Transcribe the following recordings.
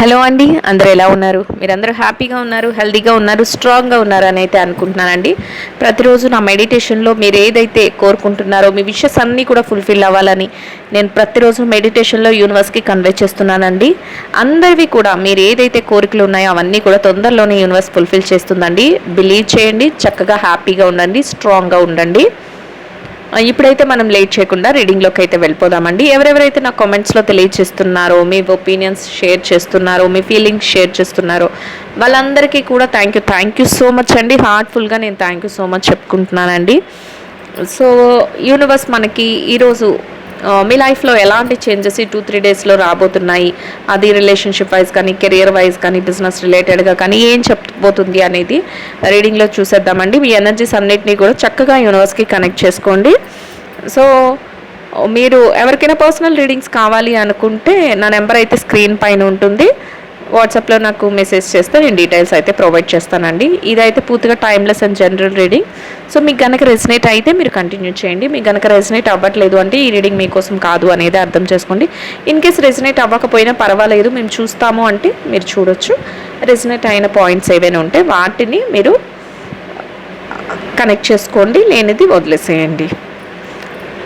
Hello అండి అందరూ ఎలా ఉన్నారు? మీరందరూ హ్యాపీగా ఉన్నారు హెల్దీగా ఉన్నారు స్ట్రాంగ్గా ఉన్నారు అని అయితే అనుకుంటున్నానండి. ప్రతిరోజు నా మెడిటేషన్లో మీరు ఏదైతే కోరుకుంటున్నారో మీ విషెస్ అన్నీ కూడా ఫుల్ఫిల్ అవ్వాలని నేను ప్రతిరోజు మెడిటేషన్లో యూనివర్స్కి కన్వే చేస్తున్నానండి. అందరివి కూడా మీరు ఏదైతే కోరికలు ఉన్నాయో అవన్నీ కూడా తొందరలోనే యూనివర్స్ ఫుల్ఫిల్ చేస్తుందండి. బిలీవ్ చేయండి చక్కగా హ్యాపీగా ఉండండి స్ట్రాంగ్గా ఉండండి. ఇప్పుడైతే మనం లేట్ చేయకుండా రీడింగ్లోకి అయితే వెళ్ళిపోదామండి. ఎవరెవరైతే నా కామెంట్స్లో తెలియజేస్తున్నారో మీ ఒపీనియన్స్ షేర్ చేస్తున్నారో మీ ఫీలింగ్స్ షేర్ చేస్తున్నారో వాళ్ళందరికీ కూడా thank you thank you so much అండి. హార్ట్ఫుల్గా నేను థ్యాంక్ యూ సో మచ్ చెప్పుకుంటున్నానండి. సో యూనివర్స్ మనకి ఈరోజు మీ లైఫ్లో ఎలాంటి చేంజెస్ ఈ టూ త్రీ డేస్లో రాబోతున్నాయి? అది రిలేషన్షిప్ వైజ్ కానీ కెరియర్ వైజ్ కానీ బిజినెస్ రిలేటెడ్గా కానీ ఏం చెప్పబోతుంది అనేది రీడింగ్లో చూసేద్దామండి. మీ ఎనర్జీస్ అన్నిటినీ కూడా చక్కగా యూనివర్స్కి కనెక్ట్ చేసుకోండి. సో మీరు ఎవరికైనా పర్సనల్ రీడింగ్స్ కావాలి అనుకుంటే నా నెంబర్ అయితే స్క్రీన్ పైన ఉంటుంది. వాట్సాప్లో నాకు మెసేజ్ చేస్తే నేను డీటెయిల్స్ అయితే ప్రొవైడ్ చేస్తానండి. ఇదైతే పూర్తిగా timeless and general reading so మీకు కనుక రెసినేట్ అయితే మీరు కంటిన్యూ చేయండి. మీకు కనుక రెసినేట్ అవ్వట్లేదు అంటే ఈ రీడింగ్ మీకోసం కాదు అనేది అర్థం చేసుకోండి. ఇన్ కేస్ రెసినేట్ అవ్వకపోయినా పర్వాలేదు మేము చూస్తాము అంటే మీరు చూడొచ్చు. రెసినేట్ అయిన పాయింట్స్ ఏవైనా ఉంటే వాటిని మీరు కనెక్ట్ చేసుకోండి లేనిది వదిలేసేయండి.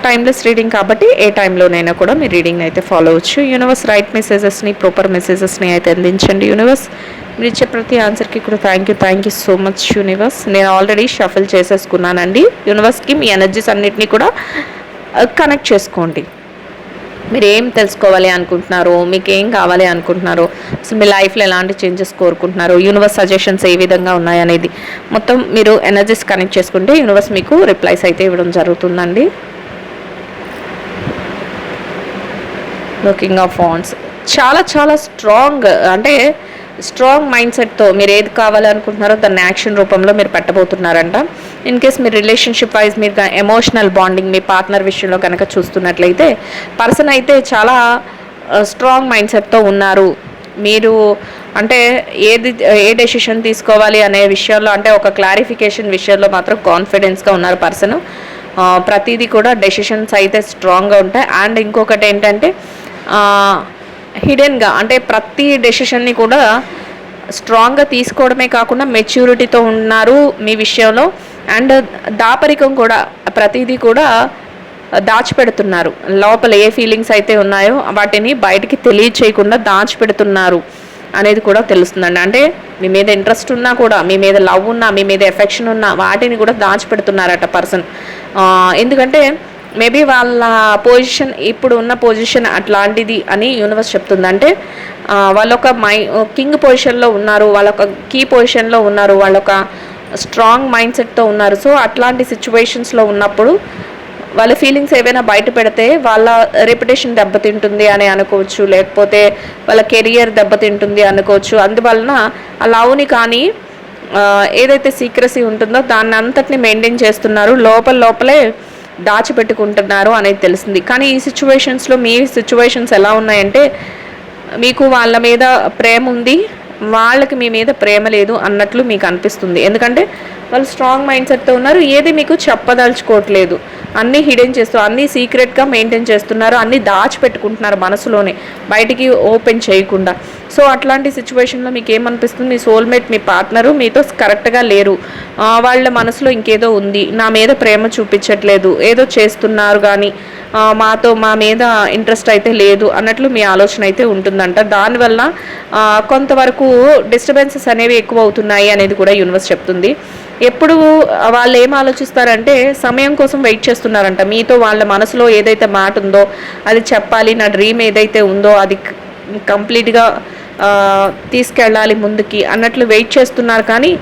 టైమ్లెస్ రీడింగ్ కాబట్టి ఏ టైంలోనైనా కూడా మీరు రీడింగ్ అయితే ఫాలో అవచ్చు. యూనివర్స్ రైట్ మెసేజెస్ని ప్రాపర్ మెసేజెస్ని అయితే అందించండి యూనివర్స్ మీరు ఇచ్చే ప్రతి ఆన్సర్కి కూడా thank you thank you so much universe నేను ఆల్రెడీ షఫల్ చేసేసుకున్నానండి. యూనివర్స్కి మీ ఎనర్జీస్ అన్నిటిని కూడా uh, కనెక్ట్ చేసుకోండి. మీరు ఏం తెలుసుకోవాలి అనుకుంటున్నారో మీకు ఏం కావాలి అనుకుంటున్నారో అసలు మీ లైఫ్లో ఎలాంటి చేంజెస్ కోరుకుంటున్నారో యూనివర్స్ సజెషన్స్ ఏ విధంగా ఉన్నాయనేది. మొత్తం మీరు ఎనర్జీస్ కనెక్ట్ చేసుకుంటే యూనివర్స్ మీకు రిప్లైస్ అయితే ఇవ్వడం జరుగుతుందండి. లుకింగ్ ఆఫ్ ఫాన్స్ చాలా చాలా స్ట్రాంగ్ అంటే స్ట్రాంగ్ మైండ్ సెట్తో మీరు ఏది కావాలనుకుంటున్నారో దాన్ని యాక్షన్ రూపంలో మీరు పెట్టబోతున్నారంట. ఇన్ కేస్ మీరు రిలేషన్షిప్ వైజ్ మీరు ఎమోషనల్ బాండింగ్ మీ పార్ట్నర్ విషయంలో కనుక చూస్తున్నట్లయితే పర్సన్ అయితే చాలా స్ట్రాంగ్ మైండ్ సెట్తో ఉన్నారు. మీరు అంటే ఏది ఏ డెసిషన్ తీసుకోవాలి అనే విషయంలో అంటే ఒక క్లారిఫికేషన్ విషయంలో మాత్రం కాన్ఫిడెన్స్గా ఉన్నారు పర్సన్ ప్రతిదీ కూడా డెసిషన్స్ అయితే స్ట్రాంగ్గా ఉంటాయి. అండ్ ఇంకొకటి ఏంటంటే హిడెన్గా అంటే ప్రతి డెసిషన్ని కూడా స్ట్రాంగ్గా తీసుకోవడమే కాకుండా మెచ్యూరిటీతో ఉన్నారు మీ విషయంలో. అండ్ దాపరికం కూడా ప్రతిదీ కూడా దాచిపెడుతున్నారు. లోపల ఏ ఫీలింగ్స్ అయితే ఉన్నాయో వాటిని బయటికి తెలియచేయకుండా దాచిపెడుతున్నారు అనేది కూడా తెలుస్తుందండి. అంటే మీ మీద ఇంట్రెస్ట్ ఉన్నా కూడా మీ మీద లవ్ ఉన్నా మీ మీద ఎఫెక్షన్ ఉన్నా వాటిని కూడా దాచిపెడుతున్నారట పర్సన్ ఎందుకంటే మేబీ వాళ్ళ పొజిషన్ ఇప్పుడు ఉన్న పొజిషన్ అట్లాంటిది అని యూనివర్స్ చెప్తుంది. అంటే వాళ్ళొక మై కింగ్ పొజిషన్లో ఉన్నారు వాళ్ళొక కీ పొజిషన్లో ఉన్నారు వాళ్ళొక స్ట్రాంగ్ మైండ్ సెట్తో ఉన్నారు. సో అట్లాంటి సిచ్యువేషన్స్లో ఉన్నప్పుడు వాళ్ళ ఫీలింగ్స్ ఏవైనా బయట పెడితే వాళ్ళ రెప్యుటేషన్ దెబ్బతింటుంది అని అనుకోవచ్చు. లేకపోతే వాళ్ళ కెరియర్ దెబ్బతింటుంది అనుకోవచ్చు. అందువలన ఆ లవ్ని కానీ ఏదైతే సీక్రసీ ఉంటుందో దాన్ని అంతటిని మెయింటైన్ చేస్తున్నారు. లోపల లోపలే దాచిపెట్టుకుంటున్నారు అనేది తెలిసింది కానీ ఈ సిచ్యువేషన్స్లో మీ సిచ్యువేషన్స్ ఎలా ఉన్నాయంటే మీకు వాళ్ళ మీద ప్రేమ ఉంది వాళ్ళకి మీ మీద ప్రేమ లేదు అన్నట్లు మీకు అనిపిస్తుంది. ఎందుకంటే వాళ్ళు స్ట్రాంగ్ మైండ్ సెట్తో ఉన్నారు ఏది మీకు చెప్పదలుచుకోవట్లేదు. అన్నీ హిడెన్ చేస్తూ అన్నీ సీక్రెట్గా మెయింటైన్ చేస్తున్నారు అన్నీ దాచిపెట్టుకుంటున్నారు మనసులోనే బయటికి ఓపెన్ చేయకుండా. సో అట్లాంటి సిచ్యువేషన్లో మీకు ఏమనిపిస్తుంది మీ సోల్మేట్ మీ పార్ట్నరు మీతో కరెక్ట్గా లేరు. వాళ్ళ మనసులో ఇంకేదో ఉంది. నా మీద ప్రేమ చూపించట్లేదు. ఏదో చేస్తున్నారు కానీ మాతో మా మీద ఇంట్రెస్ట్ అయితే లేదు అన్నట్లు మీ ఆలోచన అయితే ఉంటుందంట. దానివల్ల కొంతవరకు డిస్టర్బెన్సెస్ అనేవి ఎక్కువ అవుతున్నాయి అనేది కూడా యూనివర్స్ చెప్తుంది. ఎప్పుడు వాళ్ళు ఏం ఆలోచిస్తారంటే సమయం కోసం వెయిట్ చేస్తున్నారంట. మీతో వాళ్ళ మనసులో ఏదైతే మాట ఉందో అది చెప్పాలి నా డ్రీమ్ ఏదైతే ఉందో అది కంప్లీట్గా తీసుకెళ్ళాలి ముందుకి అన్నట్లు వెయిట్ చేస్తున్నారు. కానీ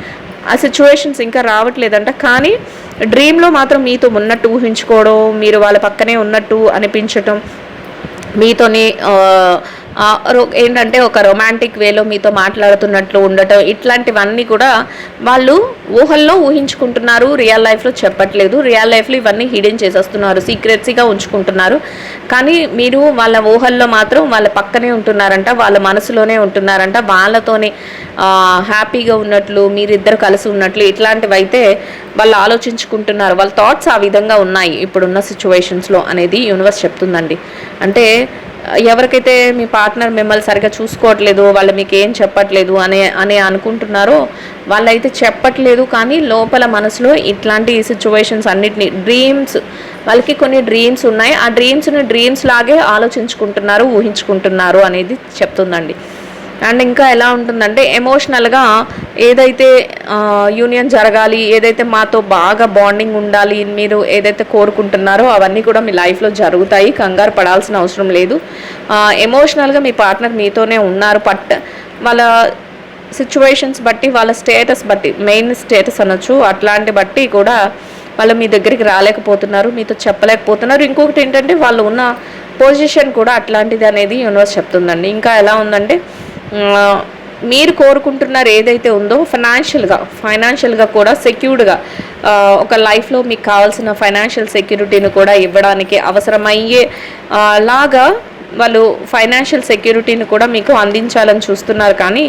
ఆ సిచ్యువేషన్స్ ఇంకా రావట్లేదంట. కానీ డ్రీమ్లో మాత్రం మీతో ఉన్నట్టు ఊహించుకోవడం మీరు వాళ్ళ పక్కనే ఉన్నట్టు అనిపించటం మీతోనే ఏంటంటే ఒక రొమాంటిక్ వేలో మీతో మాట్లాడుతున్నట్లు ఉండటం ఇట్లాంటివన్నీ కూడా వాళ్ళు ఊహల్లో ఊహించుకుంటున్నారు రియల్ లైఫ్లో చెప్పట్లేదు. రియల్ లైఫ్లో ఇవన్నీ హిడెన్ చేసేస్తున్నారు సీక్రెట్సీగా ఉంచుకుంటున్నారు. కానీ మీరు వాళ్ళ ఊహల్లో మాత్రం వాళ్ళ పక్కనే ఉంటున్నారంట వాళ్ళ మనసులోనే ఉంటున్నారంట వాళ్ళతోనే హ్యాపీగా ఉన్నట్లు మీరిద్దరు కలిసి ఉన్నట్లు ఇట్లాంటివైతే వాళ్ళు ఆలోచించుకుంటున్నారు. వాళ్ళ థాట్స్ ఆ విధంగా ఉన్నాయి ఇప్పుడున్న సిచ్యువేషన్స్లో అనేది యూనివర్స్ చెప్తుందండి. అంటే ఎవరికైతే మీ పార్ట్నర్ మిమ్మల్ని సరిగా చూసుకోవట్లేదు వాళ్ళు మీకు ఏం చెప్పట్లేదు అనే అనే అనుకుంటున్నారో వాళ్ళైతే చెప్పట్లేదు కానీ లోపల మనసులో ఇట్లాంటి సిచ్యువేషన్స్ అన్నిటిని డ్రీమ్స్ వాళ్ళకి కొన్ని డ్రీమ్స్ ఉన్నాయి. ఆ డ్రీమ్స్ని డ్రీమ్స్ లాగే ఆలోచించుకుంటున్నారు ఊహించుకుంటున్నారు అనేది చెప్తుందండి. అండ్ ఇంకా ఎలా ఉంటుందంటే ఎమోషనల్గా ఏదైతే యూనియన్ జరగాలి ఏదైతే మాతో బాగా బాండింగ్ ఉండాలి మీరు ఏదైతే కోరుకుంటున్నారో అవన్నీ కూడా మీ లైఫ్లో జరుగుతాయి. కంగారు పడాల్సిన అవసరం లేదు. ఎమోషనల్గా మీ పార్ట్నర్ మీతోనే ఉన్నారు. పట్ వాళ్ళ సిచ్యువేషన్స్ బట్టి వాళ్ళ స్టేటస్ బట్టి మెయిన్ స్టేటస్ అనొచ్చు. అట్లాంటి బట్టి కూడా వాళ్ళు మీ దగ్గరికి రాలేకపోతున్నారు మీతో చెప్పలేకపోతున్నారు. ఇంకొకటి ఏంటంటే వాళ్ళు ఉన్న పొజిషన్ కూడా అట్లాంటిది అనేది యూనివర్స్ చెప్తుందండి. ఇంకా ఎలా ఉందంటే మీరు కోరుకుంటున్నారు ఏదైతే ఉందో ఫైనాన్షియల్గా ఫైనాన్షియల్గా కూడా సెక్యూర్డ్గా ఒక లైఫ్లో మీకు కావాల్సిన ఫైనాన్షియల్ సెక్యూరిటీని కూడా ఇవ్వడానికి అవసరమయ్యే లాగా వాళ్ళు ఫైనాన్షియల్ సెక్యూరిటీని కూడా మీకు అందించాలని చూస్తున్నారు. కానీ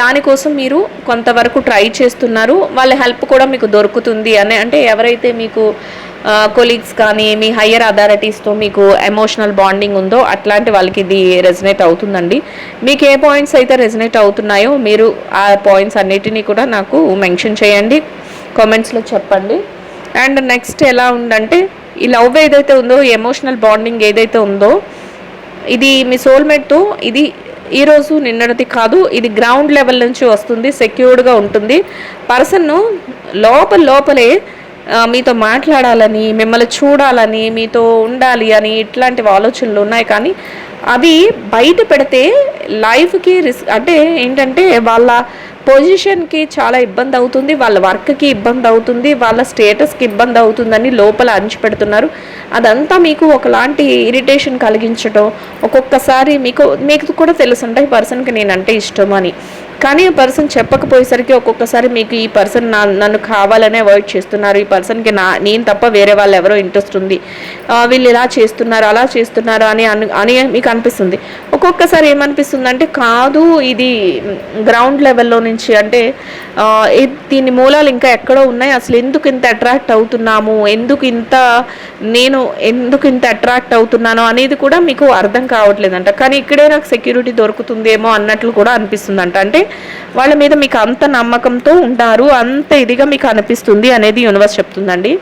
దానికోసం మీరు కొంతవరకు ట్రై చేస్తున్నారు. వాళ్ళ హెల్ప్ కూడా మీకు దొరుకుతుంది అని. అంటే ఎవరైతే మీకు కొలీగ్స్ కానీ మీ హయ్యర్ అథారిటీస్తో మీకు ఎమోషనల్ బాండింగ్ ఉందో అట్లాంటి వాళ్ళకి ఇది రెజినేట్ అవుతుందండి. మీకు ఏ పాయింట్స్ అయితే రెజినేట్ అవుతున్నాయో మీరు ఆ పాయింట్స్ అన్నిటినీ కూడా నాకు మెన్షన్ చేయండి. కామెంట్స్లో చెప్పండి. అండ్ నెక్స్ట్ ఎలా ఉందంటే ఈ లవ్ ఏదైతే ఉందో ఎమోషనల్ బాండింగ్ ఏదైతే ఉందో ఇది మీ సోల్మేట్తో ఇది ఈరోజు నిన్నటిది కాదు ఇది గ్రౌండ్ లెవెల్ నుంచి వస్తుంది సెక్యూర్డ్గా ఉంటుంది. పర్సన్ లోపల లోపలే మీతో మాట్లాడాలని మిమ్మల్ని చూడాలని మీతో ఉండాలి అని ఇట్లాంటి ఆలోచనలు ఉన్నాయి. కానీ అవి బయట పెడితే లైఫ్కి రిస్క్ అంటే ఏంటంటే వాళ్ళ పొజిషన్కి చాలా ఇబ్బంది అవుతుంది వాళ్ళ వర్క్కి ఇబ్బంది అవుతుంది వాళ్ళ స్టేటస్కి ఇబ్బంది అవుతుందని లోపల అంచిపెడుతున్నారు అదంతా మీకు ఒకలాంటి ఇరిటేషన్ కలిగించడం ఒక్కొక్కసారి మీకు మీకు కూడా తెలుసు. అంటే ఈ పర్సన్కి నేనంటే ఇష్టం అని. కానీ ఆ పర్సన్ చెప్పకపోయేసరికి ఒక్కొక్కసారి మీకు ఈ పర్సన్ నా నన్ను కావాలనే అవాయిడ్ చేస్తున్నారు. ఈ పర్సన్కి నా నేను తప్ప వేరే వాళ్ళు ఎవరో ఇంట్రెస్ట్ ఉంది. వీళ్ళు ఇలా చేస్తున్నారు అలా చేస్తున్నారు అని అని మీకు అనిపిస్తుంది. ఒక్కొక్కసారి ఏమనిపిస్తుంది అంటే కాదు ఇది గ్రౌండ్ లెవెల్లో నుంచి అంటే దీని మూలాలు ఇంకా ఎక్కడో ఉన్నాయి. అసలు ఎందుకు ఇంత అట్రాక్ట్ అవుతున్నాము? ఎందుకు ఇంత నేను ఎందుకు ఇంత అట్రాక్ట్ అవుతున్నానో అనేది కూడా మీకు అర్థం కావట్లేదంట. కానీ ఇక్కడే నాకు సెక్యూరిటీ దొరుకుతుందేమో అన్నట్లు కూడా అనిపిస్తుందంట. అంటే వాళ్ళ మీద మీకు అంత నమ్మకంతో ఉంటారు అంత ఇదిగా మీకు అనిపిస్తుంది అనేది యూనివర్స్ చెప్తుందండి.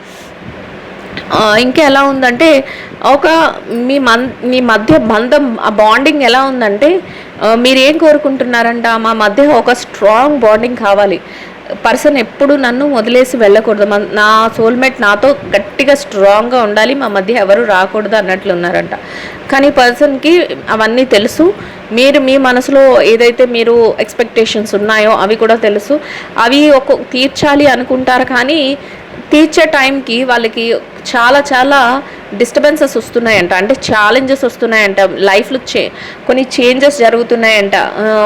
ఇంకా ఎలా ఉందంటే ఒక మీ మన్ మీ మధ్య బంధం ఆ బాండింగ్ ఎలా ఉందంటే మీరు ఏం కోరుకుంటున్నారంట మా మధ్య ఒక స్ట్రాంగ్ బాండింగ్ కావాలి. పర్సన్ ఎప్పుడు నన్ను వదిలేసి వెళ్ళకూడదు. నా సోల్మేట్ నాతో గట్టిగా స్ట్రాంగ్గా ఉండాలి మా మధ్య ఎవరు రాకూడదు అన్నట్లు ఉన్నారంట. కానీ పర్సన్కి అవన్నీ తెలుసు. మీరు మీ మనసులో ఏదైతే మీరు ఎక్స్పెక్టేషన్స్ ఉన్నాయో అవి కూడా తెలుసు. అవి ఒక తీర్చాలి అనుకుంటారు కానీ తీర్చే టైంకి వాళ్ళకి చాలా చాలా డిస్టర్బెన్సెస్ వస్తున్నాయంట. అంటే ఛాలెంజెస్ వస్తున్నాయంట. లైఫ్లో చే కొన్ని చేంజెస్ జరుగుతున్నాయంట.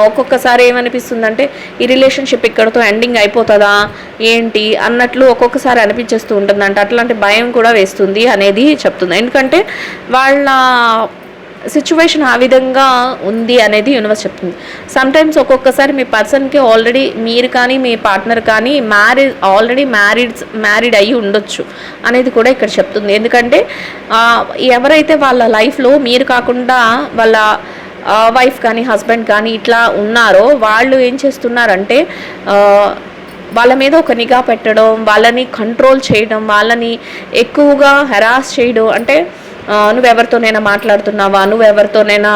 ఒక్కొక్కసారి ఏమనిపిస్తుందంటే ఈ రిలేషన్షిప్ ఇక్కడతో ఎండింగ్ అయిపోతుందా? ఏంటి? అన్నట్లు ఒక్కొక్కసారి అనిపించేస్తూ ఉంటుందంట. అట్లాంటి భయం కూడా వేస్తుంది అనేది చెప్తుంది. ఎందుకంటే వాళ్ళ సిచ్యువేషన్ ఆ విధంగా ఉంది అనేది యూనివర్స్ చెప్తుంది. సమ్టైమ్స్ ఒక్కొక్కసారి మీ పర్సన్కి ఆల్రెడీ మీరు కానీ మీ పార్ట్నర్ కానీ మ్యారేజ్ ఆల్రెడీ మ్యారీడ్ మ్యారీడ్ అయ్యి ఉండొచ్చు అనేది కూడా ఇక్కడ చెప్తుంది. ఎందుకంటే ఎవరైతే వాళ్ళ లైఫ్లో మీరు కాకుండా వాళ్ళ వైఫ్ కానీ హస్బెండ్ కానీ ఇట్లా ఉన్నారో వాళ్ళు ఏం చేస్తున్నారంటే వాళ్ళ మీద ఒక నిఘా పెట్టడం వాళ్ళని కంట్రోల్ చేయడం వాళ్ళని ఎక్కువగా హెరాస్ చేయడం అంటే నువ్వెవరితోనైనా మాట్లాడుతున్నావా? నువ్వెవరితోనైనా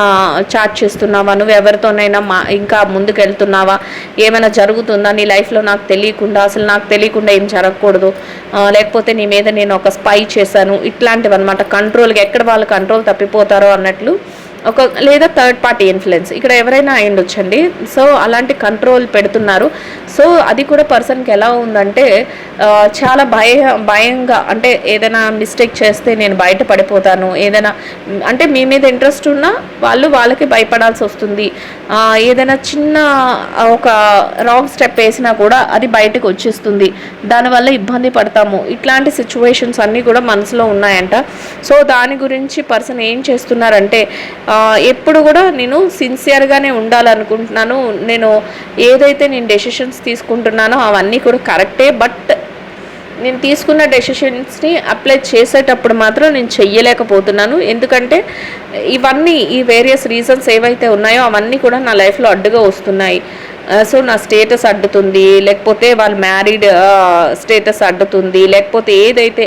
చాట్ చేస్తున్నావా? నువ్వెవరితోనైనా మా ఇంకా ముందుకు వెళ్తున్నావా ఏమైనా జరుగుతుందా? నీ లైఫ్లో నాకు తెలియకుండా అసలు నాకు తెలియకుండా ఏం జరగకూడదు. లేకపోతే నీ మీద నేను ఒక స్పై చేశాను. ఇట్లాంటివి అనమాట కంట్రోల్గా ఎక్కడ వాళ్ళు కంట్రోల్ తప్పిపోతారో అన్నట్లు ఒక లేదా థర్డ్ పార్టీ ఇన్ఫ్లుయెన్స్. ఇక్కడ ఎవరైనా అయ్యుండొచ్చండి. సో అలాంటి కంట్రోల్ పెడుతున్నారు. సో అది కూడా పర్సన్కి ఎలా ఉందంటే చాలా భయ భయంగా అంటే ఏదైనా మిస్టేక్ చేస్తే నేను బయట పడిపోతాను ఏదైనా అంటే మీ మీద ఇంట్రెస్ట్ ఉన్నా వాళ్ళు వాళ్ళకి భయపడాల్సి వస్తుంది. ఏదైనా చిన్న ఒక రాంగ్ స్టెప్ వేసినా కూడా అది బయటకు వచ్చేస్తుంది. దానివల్ల ఇబ్బంది పడతాము. ఇట్లాంటి సిచ్యువేషన్స్ అన్నీ కూడా మనసులో ఉన్నాయంట. సో దాని గురించి పర్సన్ ఏం చేస్తున్నారంటే ఎప్పుడు కూడా నేను సిన్సియర్గానే ఉండాలనుకుంటున్నాను. నేను ఏదైతే నేను డెసిషన్స్ తీసుకుంటున్నానో అవన్నీ కూడా కరెక్టే బట్ నేను తీసుకున్న డెసిషన్స్ని అప్లై చేసేటప్పుడు మాత్రం నేను చెయ్యలేకపోతున్నాను. ఎందుకంటే ఇవన్నీ ఈ వేరియస్ రీజన్స్ ఏవైతే ఉన్నాయో అవన్నీ కూడా నా లైఫ్లో అడ్డుగా వస్తున్నాయి. సో నా స్టేటస్ అడ్డుతుంది లేకపోతే వాళ్ళ మ్యారీడ్ స్టేటస్ అడ్డుతుంది లేకపోతే ఏదైతే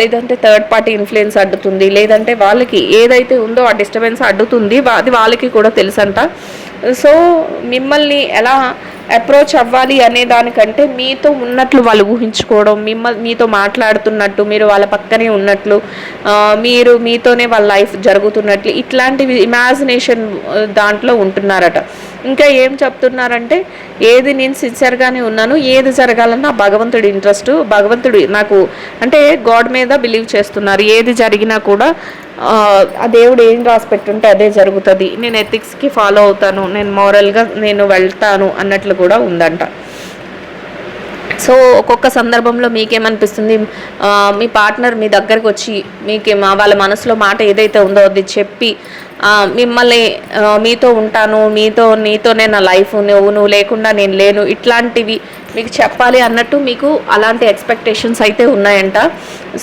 లేదంటే థర్డ్ పార్టీ ఇన్ఫ్లుయెన్స్ అడ్డుతుంది లేదంటే వాళ్ళకి ఏదైతే ఉందో ఆ డిస్టర్బెన్స్ అడ్డుతుంది అది వాళ్ళకి కూడా తెలుసంట. సో మిమ్మల్ని ఎలా అప్రోచ్ అవ్వాలి అనే దానికంటే మీతో ఉన్నట్లు వాళ్ళు ఊహించుకోవడం మిమ్మ మీతో మాట్లాడుతున్నట్టు మీరు వాళ్ళ పక్కనే ఉన్నట్లు మీరు మీతోనే వాళ్ళ లైఫ్ జరుగుతున్నట్లు ఇట్లాంటివి ఇమాజినేషన్ దాంట్లో ఉంటున్నారట. ఇంకా ఏం చెప్తున్నారంటే ఏది నేను సిన్సియర్గానే ఉన్నాను ఏది జరగాలన్నా భగవంతుడి ఇంట్రెస్ట్ భగవంతుడి నాకు అంటే గాడ్ మీద బిలీవ్ చేస్తున్నారు. ఏది జరిగినా కూడా ఆ, దేవుడు ఏం రాసి పెట్టుంటే అదే జరుగుతుంది. నేను ఎథిక్స్కి ఫాలో అవుతాను నేను మోరల్గా నేను వెళ్తాను అన్నట్లు కూడా ఉందంట. సో ఒక్కొక్క సందర్భంలో మీకేమనిపిస్తుంది? మీ పార్ట్నర్ మీ దగ్గరకు వచ్చి మీకు వాళ్ళ మనసులో మాట ఏదైతే ఉందో అది చెప్పి మిమ్మల్ని మీతో ఉంటాను మీతో నీతోనే నా లైఫ్ నువ్వు నువ్వు లేకుండా నేను లేను ఇట్లాంటివి మీకు చెప్పాలి అన్నట్టు మీకు అలాంటి ఎక్స్పెక్టేషన్స్ అయితే ఉన్నాయంట.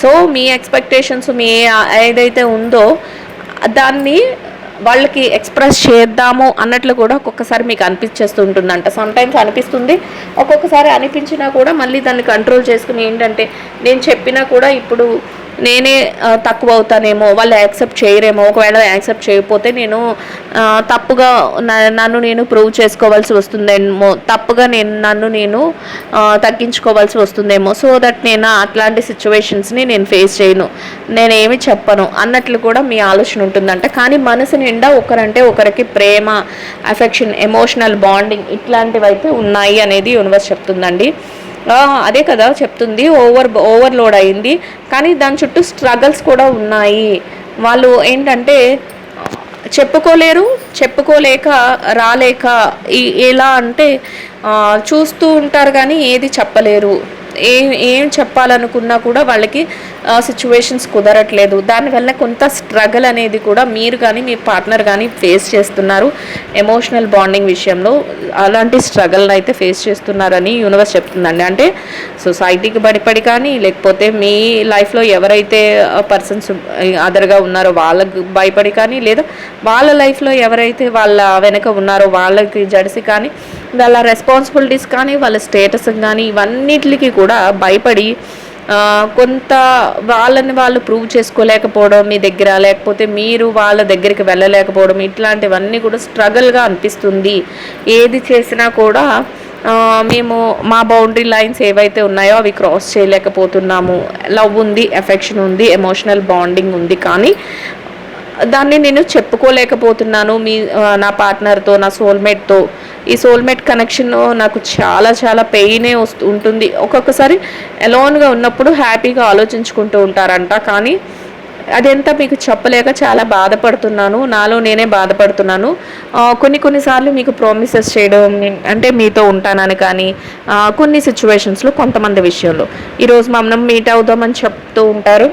సో మీ ఎక్స్పెక్టేషన్స్ మీ ఏదైతే ఉందో దాన్ని వాళ్ళకి ఎక్స్ప్రెస్ చేద్దాము అన్నట్లు కూడా ఒక్కొక్కసారి మీకు అనిపించేస్తూ ఉంటుందంట. సమ్టైమ్స్ అనిపిస్తుంది ఒక్కొక్కసారి అనిపించినా కూడా మళ్ళీ దాన్ని కంట్రోల్ చేసుకుని ఏంటంటే నేను చెప్పినా కూడా ఇప్పుడు నేనే తక్కువ అవుతానేమో వాళ్ళు యాక్సెప్ట్ చేయరేమో ఒకవేళ యాక్సెప్ట్ చేయకపోతే నేను తప్పుగా నన్ను నేను ప్రూవ్ చేసుకోవాల్సి వస్తుందేమో తప్పుగా నేను నన్ను నేను తగ్గించుకోవాల్సి వస్తుందేమో సో దట్ నేను అట్లాంటి సిచ్యువేషన్స్ని నేను ఫేస్ చేయను. నేనేమి చెప్పను అన్నట్లు కూడా మీ ఆలోచన ఉంటుందంట. కానీ మనసు నిండా ఒకరంటే ఒకరికి ప్రేమ అఫెక్షన్ ఎమోషనల్ బాండింగ్ ఇట్లాంటివైతే ఉన్నాయి అనేది యూనివర్స్ చెప్తుందండి. అదే కదా చెప్తుంది ఓవర్ ఓవర్లోడ్ అయింది. కానీ దాని చుట్టూ స్ట్రగల్స్ కూడా ఉన్నాయి. వాళ్ళు ఏంటంటే చెప్పుకోలేరు చెప్పుకోలేక రాలేక ఎలా అంటే చూస్తూ ఉంటారు కానీ ఏది చెప్పలేరు. ఏం ఏం చెప్పాలనుకున్నా కూడా వాళ్ళకి సిచ్యువేషన్స్ కుదరట్లేదు. దానివల్ల కొంత స్ట్రగల్ అనేది కూడా మీరు కానీ మీ పార్ట్నర్ కానీ ఫేస్ చేస్తున్నారు. ఎమోషనల్ బాండింగ్ విషయంలో అలాంటి స్ట్రగల్ని అయితే ఫేస్ చేస్తున్నారని యూనివర్స్ చెప్తుందండి. అంటే సొసైటీకి బడిపడి కానీ లేకపోతే మీ లైఫ్లో ఎవరైతే పర్సన్స్ అదర్గా ఉన్నారో వాళ్ళకు భయపడి కానీ లేదా వాళ్ళ లైఫ్లో ఎవరైతే వాళ్ళ వెనక ఉన్నారో వాళ్ళకి జడిసి కానీ వాళ్ళ రెస్పాన్సిబిలిటీస్ కానీ వాళ్ళ స్టేటస్ కానీ ఇవన్నిటికి కూడా భయపడి కొంత వాళ్ళని వాళ్ళు ప్రూవ్ చేసుకోలేకపోవడం మీ దగ్గర లేకపోతే మీరు వాళ్ళ దగ్గరికి వెళ్ళలేకపోవడం ఇట్లాంటివన్నీ కూడా స్ట్రగల్గా అనిపిస్తుంది. ఏది చేసినా కూడా మేము మా బౌండరీ లైన్స్ ఏవైతే ఉన్నాయో అవి క్రాస్ చేయలేకపోతున్నాము. లవ్ ఉంది ఎఫెక్షన్ ఉంది ఎమోషనల్ బాండింగ్ ఉంది కానీ దాన్ని నేను చెప్పుకోలేకపోతున్నాను. మీ నా పార్ట్నర్తో నా సోల్మేట్తో. ఈ సోల్మేట్ కనెక్షన్ నాకు చాలా చాలా పెయినే వస్తూ ఉంటుంది. ఒక్కొక్కసారి ఎలోన్గా ఉన్నప్పుడు హ్యాపీగా ఆలోచించుకుంటూ ఉంటారంట. కానీ అదంతా మీకు చెప్పలేక చాలా బాధపడుతున్నాను. నాలో నేనే బాధపడుతున్నాను. కొన్ని కొన్నిసార్లు మీకు ప్రామిసెస్ చేయడం అంటే మీతో ఉంటానని కానీ కొన్ని సిచ్యువేషన్స్లో కొంతమంది విషయంలో. ఈరోజు మనం మీట్ అవుదామని చెప్తూ ఉంటారు.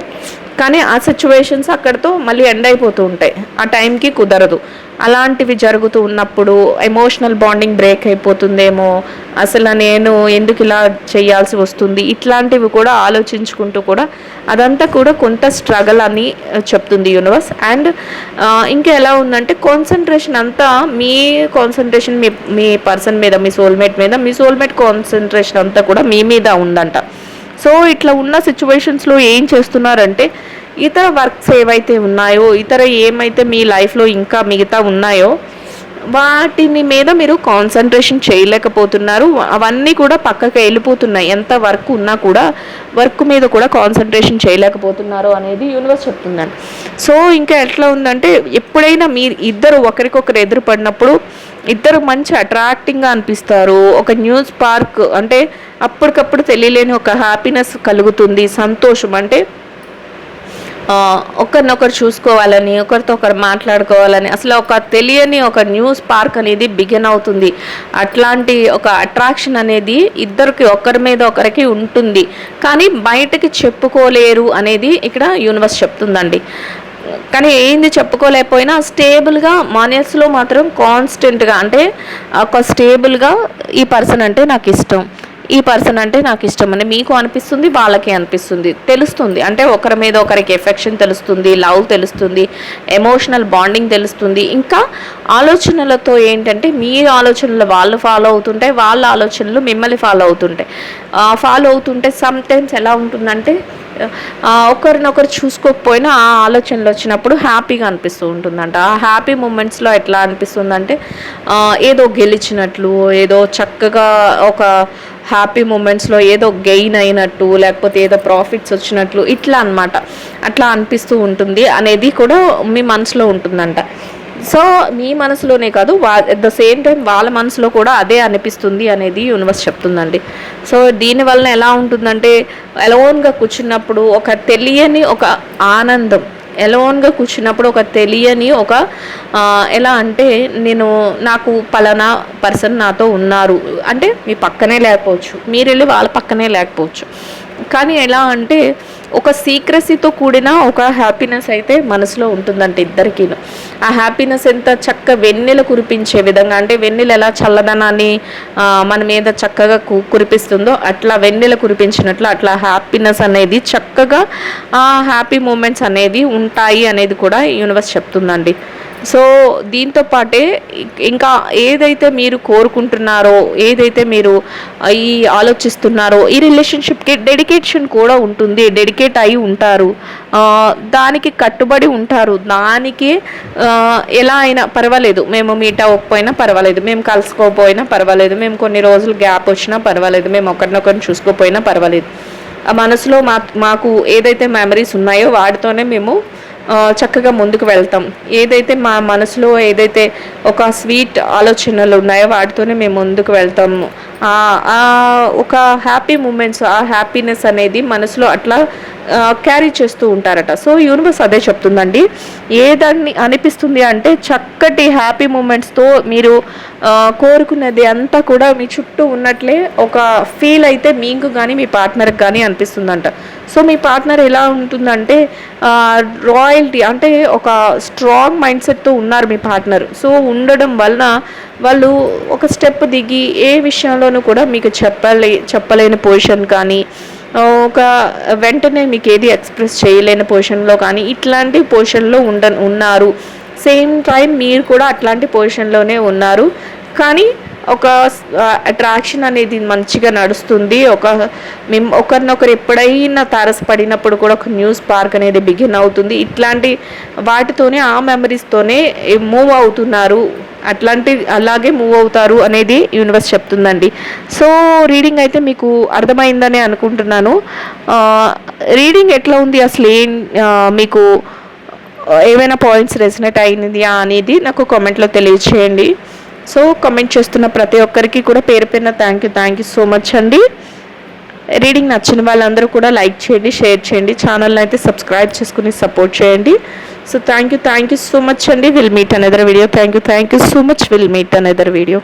కానీ ఆ సిచ్యువేషన్స్ అక్కడితో మళ్ళీ ఎండ్ అయిపోతూ ఉంటాయి. ఆ టైంకి కుదరదు. అలాంటివి జరుగుతూ ఉన్నప్పుడు ఎమోషనల్ బాండింగ్ బ్రేక్ అయిపోతుందేమో అసలు నేను ఎందుకు ఇలా చేయాల్సి వస్తుంది? ఇట్లాంటివి కూడా ఆలోచించుకుంటూ కూడా అదంతా కూడా కొంత స్ట్రగల్ అని చెప్తుంది యూనివర్స్ అండ్ ఇంకా ఎలా ఉందంటే కాన్సన్ట్రేషన్ అంతా మీ కాన్సన్ట్రేషన్ మీ మీ పర్సన్ మీద మీ సోల్మేట్ మీద మీ సోల్మేట్ కాన్సన్ట్రేషన్ అంతా కూడా మీ మీద ఉందంట. సో ఇట్లా ఉన్న సిచ్యువేషన్స్లో ఏం చేస్తున్నారంటే ఇతర వర్క్స్ ఏవైతే ఉన్నాయో ఇతర ఏమైతే మీ లైఫ్లో ఇంకా మిగతా ఉన్నాయో వాటిని మీద మీరు కాన్సన్ట్రేషన్ చేయలేకపోతున్నారు. అవన్నీ కూడా పక్కకి వెళ్ళిపోతున్నాయి. ఎంత వర్క్ ఉన్నా కూడా వర్క్ మీద కూడా కాన్సన్ట్రేషన్ చేయలేకపోతున్నారు అనేది యూనివర్స్ చెప్తుందండి. సో ఇంకా ఎట్లా ఉందంటే ఎప్పుడైనా మీరు ఇద్దరు ఒకరికొకరు ఎదురుపడినప్పుడు ఇద్దరు మంచి అట్రాక్టింగ్గా అనిపిస్తారు. ఒక న్యూస్ పార్క్ అంటే అప్పటికప్పుడు తెలియలేని ఒక హ్యాపీనెస్ కలుగుతుంది సంతోషం. అంటే ఒకరినొకరు చూసుకోవాలని ఒకరితో ఒకరు మాట్లాడుకోవాలని అసలు ఒక తెలియని ఒక న్యూస్ పార్క్ అనేది బిగిన్ అవుతుంది. అట్లాంటి ఒక అట్రాక్షన్ అనేది ఇద్దరికి ఒకరి మీద ఒకరికి ఉంటుంది. కానీ బయటకి చెప్పుకోలేరు అనేది ఇక్కడ యూనివర్స్ చెప్తుందండి. కానీ ఏంది చెప్పుకోలేకపోయినా స్టేబుల్గా మనస్సులో మాత్రం కాన్స్టెంట్గా అంటే ఒక స్టేబుల్గా ఈ పర్సన్ అంటే నాకు ఇష్టం. ఈ పర్సన్ అంటే నాకు ఇష్టం అని మీకు అనిపిస్తుంది వాళ్ళకి అనిపిస్తుంది. తెలుస్తుంది. అంటే ఒకరి మీద ఒకరికి ఎఫెక్షన్ తెలుస్తుంది లవ్ తెలుస్తుంది ఎమోషనల్ బాండింగ్ తెలుస్తుంది. ఇంకా ఆలోచనలతో ఏంటంటే మీ ఆలోచనలు వాళ్ళు ఫాలో అవుతుంటే వాళ్ళ ఆలోచనలు మిమ్మల్ని ఫాలో అవుతుంటాయి. ఫాలో అవుతుంటే సమ్టైమ్స్ ఎలా ఉంటుందంటే ఒకరినొకరు చూసుకోకపోయినా ఆ ఆలోచనలు వచ్చినప్పుడు హ్యాపీగా అనిపిస్తూ ఉంటుందంట. ఆ హ్యాపీ మూమెంట్స్లో ఎట్లా అనిపిస్తుందంటే ఏదో గెలిచినట్లు ఏదో చక్కగా ఒక హ్యాపీ మూమెంట్స్లో ఏదో గెయిన్ అయినట్టు లేకపోతే ఏదో ప్రాఫిట్స్ వచ్చినట్లు ఇట్లా అనమాట అట్లా అనిపిస్తూ ఉంటుంది అనేది కూడా మీ మనసులో ఉంటుందంట. సో మీ మనసులోనే కాదు వా ఎట్ ద సేమ్ టైం వాళ్ళ మనసులో కూడా అదే అనిపిస్తుంది అనేది యూనివర్స్ చెప్తుందండి. సో దీనివల్ల ఎలా ఉంటుందంటే ఎలోన్గా కూర్చున్నప్పుడు ఒక తెలియని ఒక ఆనందం ఎలోన్గా కూర్చున్నప్పుడు ఒక తెలియని ఒక ఎలా అంటే నేను నాకు పలానా పర్సన్ నాతో ఉన్నారు. అంటే మీ పక్కనే లేకపోవచ్చు. మీరు వెళ్ళి వాళ్ళ పక్కనే లేకపోవచ్చు. కానీ ఎలా అంటే ఒక సీక్రసీతో కూడిన ఒక హ్యాపీనెస్ అయితే మనసులో ఉంటుందంట ఇద్దరికీ ఆ హ్యాపీనెస్ ఎంత చక్క వెన్నెల కురిపించే విధంగా అంటే వెన్నెల ఎలా చల్లదనాన్ని మన మీద చక్కగా కురిపిస్తుందో అట్లా వెన్నెల కురిపించినట్లు అట్లా హ్యాపీనెస్ అనేది చక్కగా ఆ హ్యాపీ మూమెంట్స్ అనేది ఉంటాయి అనేది కూడా యూనివర్స్ చెప్తుందండి. సో దీంతో పాటే ఇంకా ఏదైతే మీరు కోరుకుంటున్నారో ఏదైతే మీరు ఈ ఆలోచిస్తున్నారో ఈ రిలేషన్షిప్కి డెడికేషన్ కూడా ఉంటుంది డెడికేట్ అయి ఉంటారు. దానికి కట్టుబడి ఉంటారు. దానికి ఎలా అయినా పర్వాలేదు. మేము మీట్ అవ్వకపోయినా పర్వాలేదు. మేము కలుసుకోకపోయినా పర్వాలేదు. మేము కొన్ని రోజులు గ్యాప్ వచ్చినా పర్వాలేదు. మేము ఒకరినొకరిని చూసుకోపోయినా పర్వాలేదు. ఆ మనసులో మా మాకు ఏదైతే మెమరీస్ ఉన్నాయో వాటితోనే మేము చక్కగా ముందుకు వెళ్తాం. ఏదైతే మా మనసులో ఏదైతే ఒక స్వీట్ ఆలోచనలు ఉన్నాయో వాటితోనే మేము ముందుకు వెళ్తాము ఒక హ్యాపీ మూమెంట్స్ ఆ హ్యాపీనెస్ అనేది మనసులో అట్లా క్యారీ చేస్తూ ఉంటారట. సో యూనివర్స్ అదే చెప్తుందండి. ఏదాన్ని అనిపిస్తుంది అంటే చక్కటి హ్యాపీ మూమెంట్స్తో మీరు కోరుకున్నది అంతా కూడా మీ చుట్టూ ఉన్నట్లే ఒక ఫీల్ అయితే మీకు కానీ మీ పార్ట్నర్కి కానీ అనిపిస్తుందంట. సో మీ పార్ట్నర్ ఎలా ఉంటుందంటే రాయల్టీ అంటే ఒక స్ట్రాంగ్ మైండ్ సెట్తో ఉన్నారు మీ పార్ట్నర్. సో ఉండడం వలన వాళ్ళు ఒక స్టెప్ దిగి ఏ విషయంలోనూ కూడా మీకు చెప్పలే చెప్పలేని పొజిషన్ కానీ ఒక వెంటనే మీకు ఏది ఎక్స్ప్రెస్ చేయలేని పొజిషన్లో కానీ ఇట్లాంటి పొజిషన్లో ఉండ ఉన్నారు. సేమ్ టైం మీరు కూడా అట్లాంటి పొజిషన్లోనే ఉన్నారు. కానీ ఒక అట్రాక్షన్ అనేది మంచిగా నడుస్తుంది. ఒక మేము ఒకరినొకరు ఎప్పుడైనా తారసపడినప్పుడు కూడా ఒక న్యూస్ పార్క్ అనేది బిగిన్ అవుతుంది. ఇట్లాంటి వాటితోనే ఆ మెమరీస్తోనే మూవ్ అవుతున్నారు. అట్లాంటి అలాగే మూవ్ అవుతారు అనేది యూనివర్స్ చెప్తుందండి. సో రీడింగ్ అయితే మీకు అర్థమైందని అనుకుంటున్నాను. రీడింగ్ ఎట్లా ఉంది అసలు ఏం మీకు ఏమైనా పాయింట్స్ రెసినేట్ అయినది అనేది నాకు కామెంట్లో తెలియచేయండి. సో కమెంట్ చేస్తున్న ప్రతి ఒక్కరికి కూడా పేరు పేరున thank you thank you so much అండి. రీడింగ్ నచ్చిన వాళ్ళందరూ కూడా లైక్ చేయండి షేర్ చేయండి ఛానల్ని అయితే సబ్స్క్రైబ్ చేసుకుని సపోర్ట్ చేయండి. So thank you thank you so much అండి. Will meet another video thank you thank you so much will meet another video